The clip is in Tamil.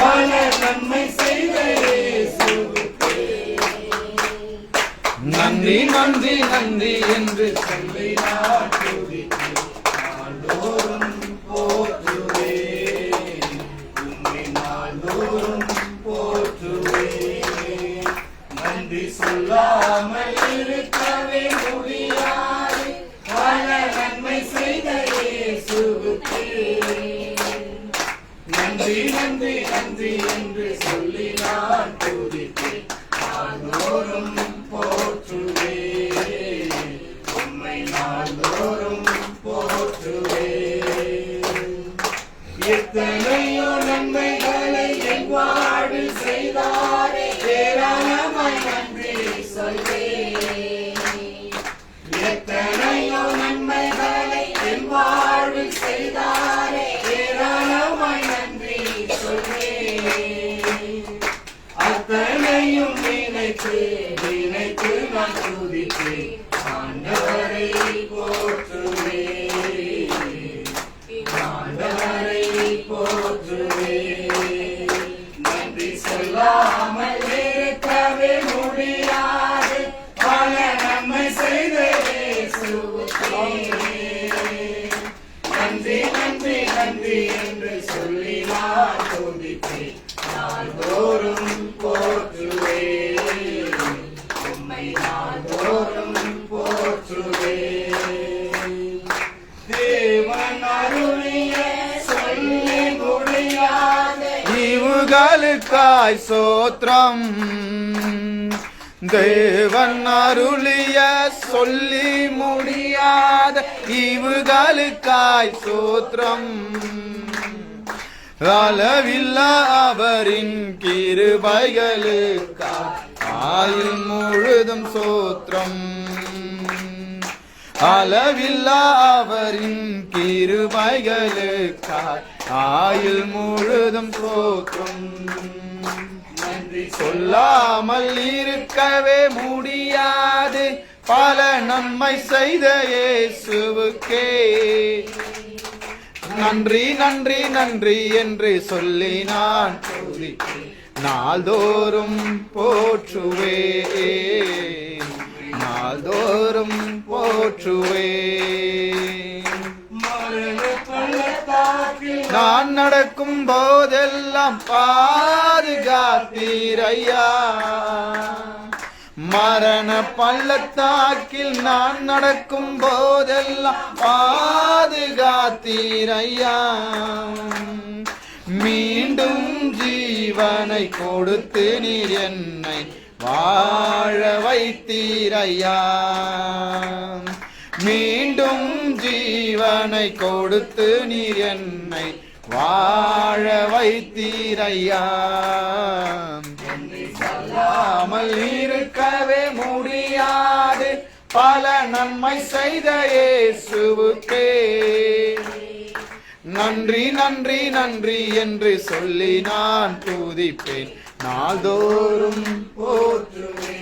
பல நன்மை செய்த நன்றி நன்றி நன்றி என்று சொல்லி நான் துதித்தேன். நாள்தோறும் போற்றுவேன். உம்மை நாள்தோறும் போற்றுவேன். நன்றி சொல்லாமல் இருக்கவே முடியாது பல நன்மை செய்த இயேசுவுக்கே நன்றி நன்றி நன்றி என்று சொல்லி நான் துதித்தேன் நாள்தோறும் போற்றுவேன் உம்மை நாள்தோறும் போற்றுவேன் அத்தனையும் நினைத்து நினைத்து நான் துதித்தேன் ஆண்டவரை போற்றுவேன் ஈவுகளுக்காய் சோத்திரம். தேவன் அருளிய சொல்லி முடியாத இவுகளுக்காய் சோத்திரம். அளவில்லா அவரின் கிருபைகளுக்காய் ஆயுள் முழுதும் சோத்திரம். அளவில்லா அவரின் கிருபைகளுக்காய் ஆயுள் முழுதும் சோற்றும் சொல்லாமல் இருக்கவே முடியாது. பல நன்மை செய்த இயேசுவுக்கே. நன்றி நன்றி நன்றி என்று சொல்லி நான் நாள்தோறும் போற்றுவே நாள்தோறும் போற்றுவே. நான் நடக்கும் போதெல்லாம் பாதுகாத்தீரையா. மரண பள்ளத்தாக்கில் நான் நடக்கும் போதெல்லாம் பாதுகாத்தீரையா. மீண்டும் ஜீவனை கொடுத்து நீர் என்னை வாழ வைத்தீரையா. மீண்டும் ஜீவனை கொடுத்து நீர் என்னை வாழ வைத்தீரையா. சொல்லாமல் இருக்கவே முடியாது. பல நன்மை செய்த இயேசுவுக்கே. நன்றி நன்றி நன்றி என்று சொல்லி நான் துதிப்பேன். நாள்தோறும் போற்றுவே